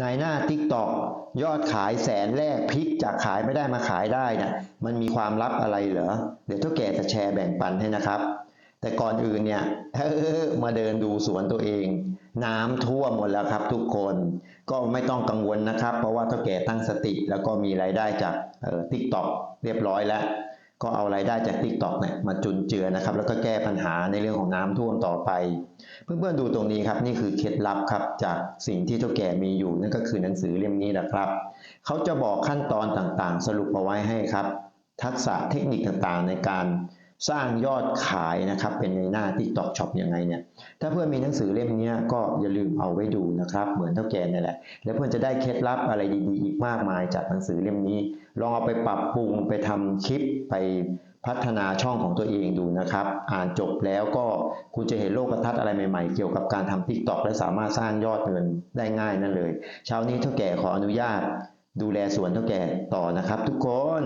ในหน้า TikTok ยอดขายแสนแรกพลิกจากขายไม่ได้มาขายได้นี่ยมันมีความลับอะไรเหรอ เดี๋ยวเท่าแก่จะแชร์แบ่งปันให้นะครับ แต่ก่อนอื่นเนี่ยมาเดินดูสวนตัวเอง น้ำท่วมหมดแล้วครับทุกคนก็ไม่ต้องกังวลนะครับ เพราะว่าเท่าแก่ตั้งสติแล้วก็มีรายได้จากเอ่อ TikTok เรียบร้อยแล้ว ก็เอารายได้จาก TikTok เนี่ยมาจุนเจือนะครับ แล้วก็แก้ปัญหาในเรื่องของน้ำท่วมต่อไป เพื่อนๆดูตรงนี้ครับนี่คือเคล็ดลับครับจากสิ่งที่เท่าแก่มีอยู่นั่นก็คือหนังสือเล่มนี้แหละครับเขาจะบอกขั้นตอนต่างๆ สรุปเอาไว้ให้ครับ ทักษะเทคนิคต่างๆ ในการ สร้างยอดขายนะครับ เป็นในหน้า TikTok Shop ยังไงเนี่ย ถ้าเพื่อนมีหนังสือเล่มนี้ก็อย่าลืมเอาไว้ดูนะครับ เหมือนเท่าแก่นี่แหละ แล้วเพื่อนจะได้เคล็ดลับอะไรดีๆ อีกมากมายจากหนังสือเล่มนี้ ลองเอาไปปรับปรุงไปทำคลิปไปพัฒนาช่องของตัวเองดูนะครับ อ่านจบแล้วก็คุณจะเห็นโลกทัศน์อะไรใหม่ๆ เกี่ยวกับการทำ TikTok และสามารถสร้างยอดเงินได้ง่ายนั่นเลย เช้านี้เท่าแก่ขออนุญาต ดูแลสวนเท่าแก่ต่อนะครับ ทุกคน